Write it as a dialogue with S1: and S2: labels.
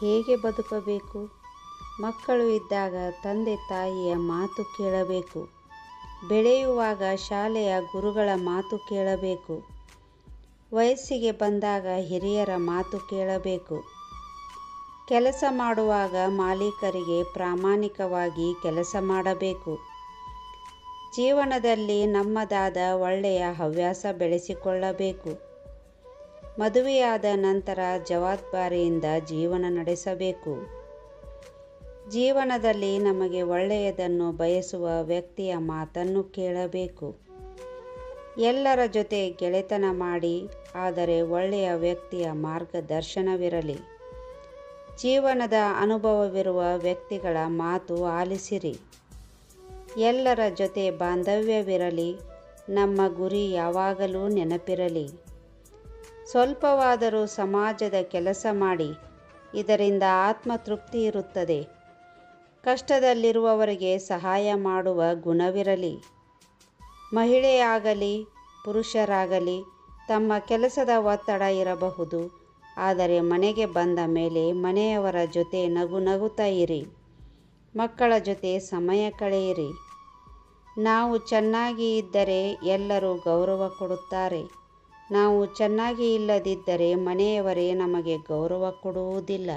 S1: ಹೇಗೆ ಬದುಕಬೇಕು? ಮಕ್ಕಳು ಇದ್ದಾಗ ತಂದೆ ತಾಯಿಯ ಮಾತು ಕೇಳಬೇಕು. ಬೆಳೆಯುವಾಗ ಶಾಲೆಯ ಗುರುಗಳ ಮಾತು ಕೇಳಬೇಕು. ವಯಸ್ಸಿಗೆ ಬಂದಾಗ ಹಿರಿಯರ ಮಾತು ಕೇಳಬೇಕು. ಕೆಲಸ ಮಾಡುವಾಗ ಮಾಲೀಕರಿಗೆ ಪ್ರಾಮಾಣಿಕವಾಗಿ ಕೆಲಸ ಮಾಡಬೇಕು. ಜೀವನದಲ್ಲಿ ನಮ್ಮದಾದ ಒಳ್ಳೆಯ ಹವ್ಯಾಸ ಬೆಳೆಸಿಕೊಳ್ಳಬೇಕು. ಮದುವೆಯಾದ ನಂತರ ಜವಾಬ್ದಾರಿಯಿಂದ ಜೀವನ ನಡೆಸಬೇಕು. ಜೀವನದಲ್ಲಿ ನಮಗೆ ಒಳ್ಳೆಯದನ್ನು ಬಯಸುವ ವ್ಯಕ್ತಿಯ ಮಾತನ್ನು ಕೇಳಬೇಕು. ಎಲ್ಲರ ಜೊತೆ ಗೆಳೆತನ ಮಾಡಿ, ಆದರೆ ಒಳ್ಳೆಯ ವ್ಯಕ್ತಿಯ ಮಾರ್ಗದರ್ಶನವಿರಲಿ. ಜೀವನದ ಅನುಭವವಿರುವ ವ್ಯಕ್ತಿಗಳ ಮಾತು ಆಲಿಸಿರಿ. ಎಲ್ಲರ ಜೊತೆ ಬಾಂಧವ್ಯವಿರಲಿ. ನಮ್ಮ ಗುರಿ ಯಾವಾಗಲೂ ನೆನಪಿರಲಿ. ಸ್ವಲ್ಪವಾದರೂ ಸಮಾಜದ ಕೆಲಸ ಮಾಡಿ, ಇದರಿಂದ ಆತ್ಮತೃಪ್ತಿ ಇರುತ್ತದೆ. ಕಷ್ಟದಲ್ಲಿರುವವರಿಗೆ ಸಹಾಯ ಮಾಡುವ ಗುಣವಿರಲಿ. ಮಹಿಳೆಯಾಗಲಿ, ಪುರುಷರಾಗಲಿ, ತಮ್ಮ ಕೆಲಸದ ಒತ್ತಡ ಇರಬಹುದು, ಆದರೆ ಮನೆಗೆ ಬಂದ ಮೇಲೆ ಮನೆಯವರ ಜೊತೆ ನಗು ನಗುತ್ತಾ ಇರಿ. ಮಕ್ಕಳ ಜೊತೆ ಸಮಯ ಕಳೆಯಿರಿ. ನಾವು ಚೆನ್ನಾಗಿ ಇದ್ದರೆ ಎಲ್ಲರೂ ಗೌರವ ಕೊಡುತ್ತಾರೆ. ನಾವು ಚೆನ್ನಾಗಿ ಇಲ್ಲದಿದ್ದರೆ ಮನೆಯವರೇ ನಮಗೆ ಗೌರವ ಕೊಡುವುದಿಲ್ಲ.